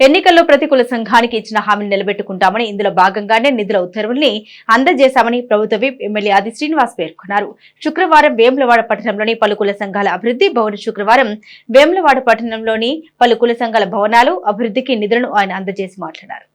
ఎన్నికల్లో ప్రతికూల సంఘానికి ఇచ్చిన హామీని నిలబెట్టుకుంటామని ఇందులో భాగంగానే నిధుల ఉత్తర్వుల్ని అందజేశామని ప్రభుత్వ విప్ ఎమ్మెల్యే ఆది శ్రీనివాస్ పేర్కొన్నారు. శుక్రవారం వేములవాడ పట్టణంలోని పలు కుల సంఘాల అభివృద్ధి భవన శుక్రవారం వేములవాడ పట్టణంలోని పలు కుల సంఘాల భవనాలు అభివృద్ధికి నిధులను ఆయన అందజేసి మాట్లాడారు.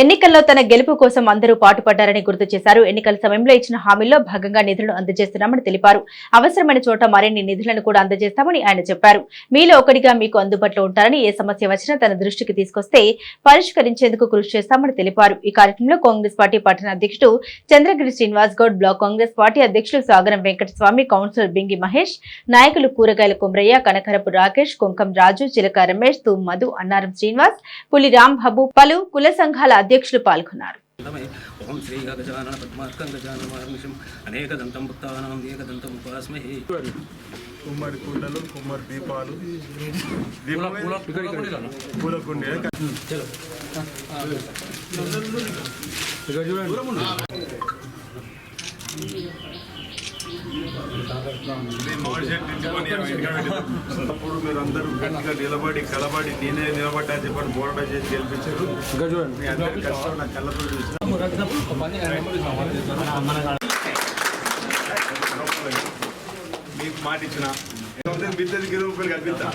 ఎన్నికల్లో తన గెలుపు కోసం అందరూ పాటుపడ్డారని గుర్తు చేశారు. ఎన్నికల సమయంలో ఇచ్చిన హామీల్లో భాగంగా నిధులను అందజేస్తున్నామని తెలిపారు. అవసరమైన చోట మరిన్ని నిధులను కూడా అందజేస్తామని ఆయన చెప్పారు. మీలో ఒకటిగా మీకు అందుబాటులో ఉంటారని ఏ సమస్య వచ్చినా తన దృష్టికి తీసుకొస్తే పరిష్కరించేందుకు కృషి చేస్తామని తెలిపారు. ఈ కార్యక్రమంలో కాంగ్రెస్ పార్టీ పట్టణ అధ్యక్షుడు చంద్రగిరి శ్రీనివాస్ గౌడ్ బ్లాక్ కాంగ్రెస్ పార్టీ అధ్యక్షులు సాగరం వెంకటస్వామి కౌన్సిలర్ బింగి మహేష్ నాయకులు కూరగాయల కుమ్రయ్య కనకరపు రాకేష్ కుంకం రాజు చిలక రమేష్ తూ మధు అన్నారం శ్రీనివాస్ పులి రాంబాబు పలు కుల సంఘాల అధ్యక్షులు పాల్గొన్నారు. నమే ఓం శ్రీ గజానన పద్మార్కం గజానమార్మిషం అనేకదంతం భక్తానాం ఏకదంతం ఉపాస్మహే. కుమ్మరి కుండలు కుమ్మరి దీపాలు. పూల కుండి మామిడి అప్పుడు మీరు అందరూ గట్టిగా నిలబడి కలబడి నేనే నిలబడ్డా చెప్పని బోర్డా చేసి గెలిపించారు మీ అందరి కష్టం నా కళ్ళతో చూసిన మీకు మాట ఇచ్చిన బిద్దెలకి ఇరవై రూపాయలు కల్పిస్తా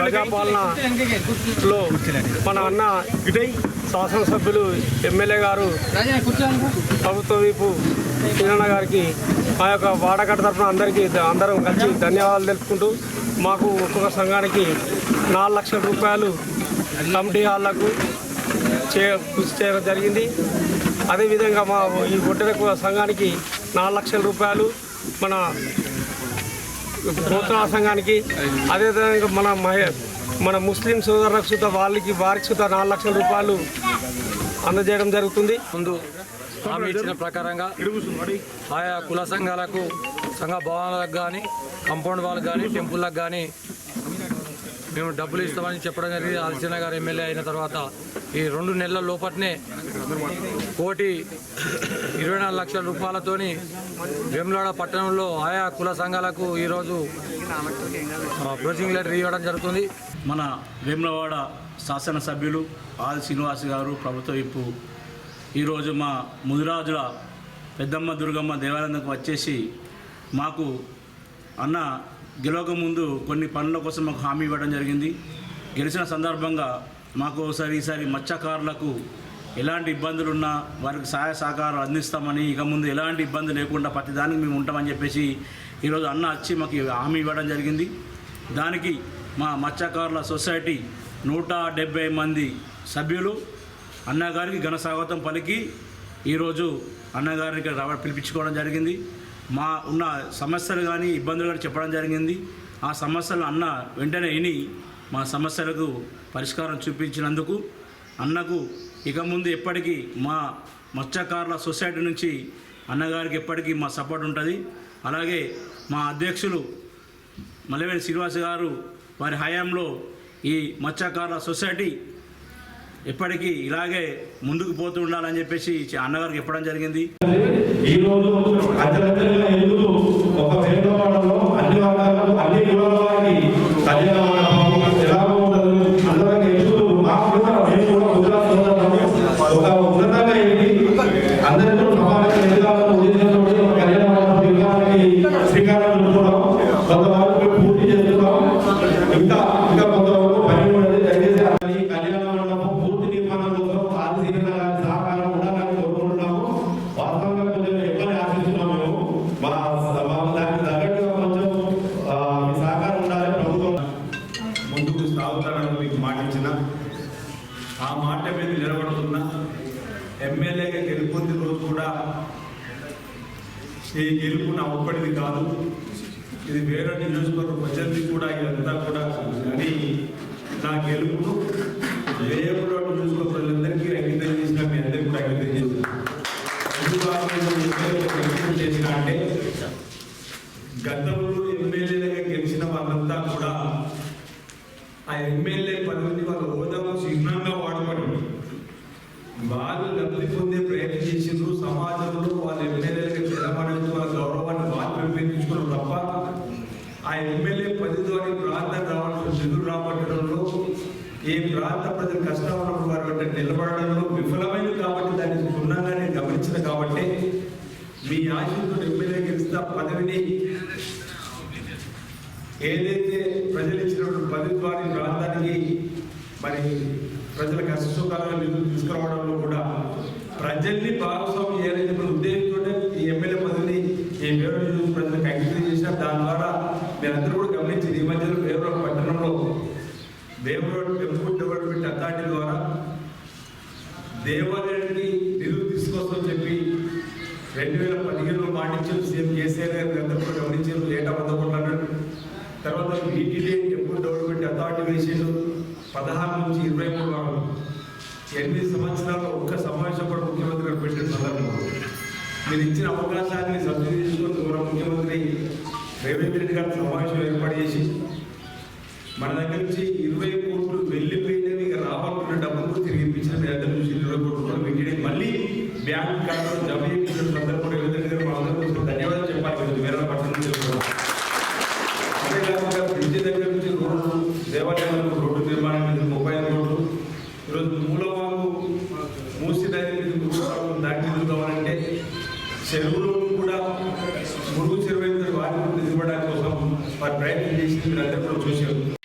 ప్రజాపాలనలో మన అన్న శాసనసభ్యులు ఎమ్మెల్యే గారు ప్రభుత్వ వైపు కిరణ గారికి మా యొక్క వాడకట్ట తరఫున అందరికీ అందరం కలిసి ధన్యవాదాలు తెలుపుకుంటూ మాకు ఒక్కొక్క సంఘానికి నాలుగు లక్షల రూపాయలు కమిటీ హాళ్ళకు చే కృషి చేయడం జరిగింది. అదేవిధంగా మా ఈ ఒడ్డెర సంఘానికి నాలుగు లక్షల రూపాయలు మన గోత్ర సంఘానికి అదేవిధంగా మన మన ముస్లిం సోదరులకు సుత వాళ్ళకి వారికి సుత నాలుగు లక్షల రూపాయలు అందజేయడం జరుగుతుంది. ముందు హామీ ఇచ్చిన ప్రకారంగా ఆయా కుల సంఘాలకు సంఘ భవనాలకు కానీ కంపౌండ్ వాళ్ళకి కానీ టెంపుల్లకు కానీ మేము డబ్బులు ఇస్తామని చెప్పడం జరిగింది. ఆదిత్యన గారు ఎమ్మెల్యే అయిన తర్వాత ఈ రెండు నెలల లోపట్నే కోటి ఇరవై నాలుగు లక్షల రూపాయలతోని వేములాడ పట్టణంలో ఆయా కుల సంఘాలకు ఈరోజు బ్రోచింగ్ లెటర్ ఇవ్వడం జరుగుతుంది. మన వేములవాడ శాసనసభ్యులు ఆది శ్రీనివాస్ గారు ప్రభుత్వ ఇప్పు ఈరోజు మా ముదిరాజుల పెద్దమ్మ దుర్గమ్మ దేవాలయంకు వచ్చేసి మాకు అన్న గెలవక ముందు కొన్ని పనుల కోసం మాకు హామీ ఇవ్వడం జరిగింది. గెలిచిన సందర్భంగా మాకు ఒకసారి ఈసారి మత్స్యకారులకు ఎలాంటి ఇబ్బందులు ఉన్నా వారికి సహాయ సహకారాలు అందిస్తామని ఇక ముందు ఎలాంటి ఇబ్బంది లేకుండా ప్రతిదానికి మేము ఉంటామని చెప్పేసి ఈరోజు అన్న వచ్చి మాకు హామీ ఇవ్వడం జరిగింది. దానికి మా మత్స్యకారుల సొసైటీ నూట డెబ్బై మంది సభ్యులు అన్నగారికి ఘన స్వాగతం పలికి ఈరోజు అన్నగారికి రావ పిలిపించుకోవడం జరిగింది. మా ఉన్న సమస్యలు కానీ ఇబ్బందులు కానీ చెప్పడం జరిగింది. ఆ సమస్యలు అన్న వెంటనే విని మా సమస్యలకు పరిష్కారం చూపించినందుకు అన్నకు ఇక ముందు ఎప్పటికీ మా మత్స్యకారుల సొసైటీ నుంచి అన్నగారికి ఎప్పటికీ మా సపోర్ట్ ఉంటుంది. అలాగే మా అధ్యక్షులు మల్లెవేలి శ్రీనివాస్ గారు వారి హయాంలో ఈ మత్స్యకారుల సొసైటీ ఎప్పటికీ ఇలాగే ముందుకు పోతూ ఉండాలని చెప్పేసి అన్నగారికి చెప్పడం జరిగింది. ఈ రోజు అత్యంతంగా ఎదుగుతూ ఒక పేదవాడలో అన్ని వర్గాలకు అన్ని కులాల వారికి కళ్యాణ కూడా ఈ గెలుపు నా ఒక్కడిది కాదు. ఇది వేరే నియోజకవర్గ ప్రజల్ని కూడా ఇదంతా కూడా అని నా గెలుపును వేయకుండా నియోజకవర్గ ప్రజలందరికీ అంకితం చేసిన మీ అందరికీ కూడా అంకితం చేసిన. చేసిన అంటే గతంలో ఎమ్మెల్యేలుగా గెలిచిన వాళ్ళంతా కూడా ఆ ఎమ్మెల్యే పదవిని వాళ్ళ హోదాను చిహ్నంగా వాడుకొని వాళ్ళు లబ్ధి పొందే ప్రయత్నం చేసిండ్రు. సమాజంలో వాళ్ళ ఎమ్మెల్యేలకి నిలబడేందుకు వాళ్ళ గౌరవాన్ని వాళ్ళు పెంపొందించుకున్నారు తప్ప ఆ ఎమ్మెల్యే పది ద్వారా ప్రాంతం రావాల్సిన నిధులు రాబట్టడంలో ఏ ప్రాంత ప్రజలు కష్టం ఉన్నప్పుడు వారి వెంట నిలబడడంలో విఫలమైంది కాబట్టి దాన్ని క్షుణ్ణంగా నేను గమనించిన కాబట్టి మీ ఆశీర్వాదం ఎమ్మెల్యే గెలిస్తే పదవిని ఏదైతే ప్రజలు ఇచ్చినటువంటి పది ద్వారా ప్రాంతానికి మరి ప్రజల కష్ట సుఖాలను నిధులు తీసుకురావడంలో కూడా ప్రజల్ని భాగస్వామి ఏదైతే మన ఉద్దేశంతో ఈ ఎమ్మెల్యే పదవిని ఈ వేరే ప్రజలకు అంకితం చేసిన దాని ద్వారా మీరందరూ కూడా గమనించింది ఈ మధ్యలో వేరే పట్టణంలో వేమూరు టెంపుల్ డెవలప్మెంట్ అథారిటీ ద్వారా దేవాలయానికి నిధులు తీసుకొస్తామని చెప్పి రెండు వేల పదిహేనులో మాటించారు సీఎం కేసీఆర్ గారు. అందరూ కూడా గమనించారు. ఏటా వంద కోట్లు అన్నాడు. తర్వాత వీటిలే టెంపుల్ డెవలప్మెంట్ అథారిటీ వేసిండు. పదహారు నుంచి ఇరవై మూడు వరకు ఎనిమిది సంవత్సరాల్లో ఒక్క సమావేశం కూడా ముఖ్యమంత్రి గారు పెట్టిన సందర్భంలో మీరు ఇచ్చిన అవకాశాన్ని సబ్సిడీ గౌరవ ముఖ్యమంత్రి రేవంత్ రెడ్డి గారు సమావేశం ఏర్పాటు చేసి మన దగ్గర నుంచి ఇరవై కోట్లు వెళ్ళిపోయినవి రావాలనుకున్న డబ్బులు తిరిగి ఇప్పించిన మీ దగ్గర నుంచి ఇరవై కోట్లు కూడా మళ్ళీ బ్యాంక్ ఖాతాలో జమ చేసిన సందర్భంలో ser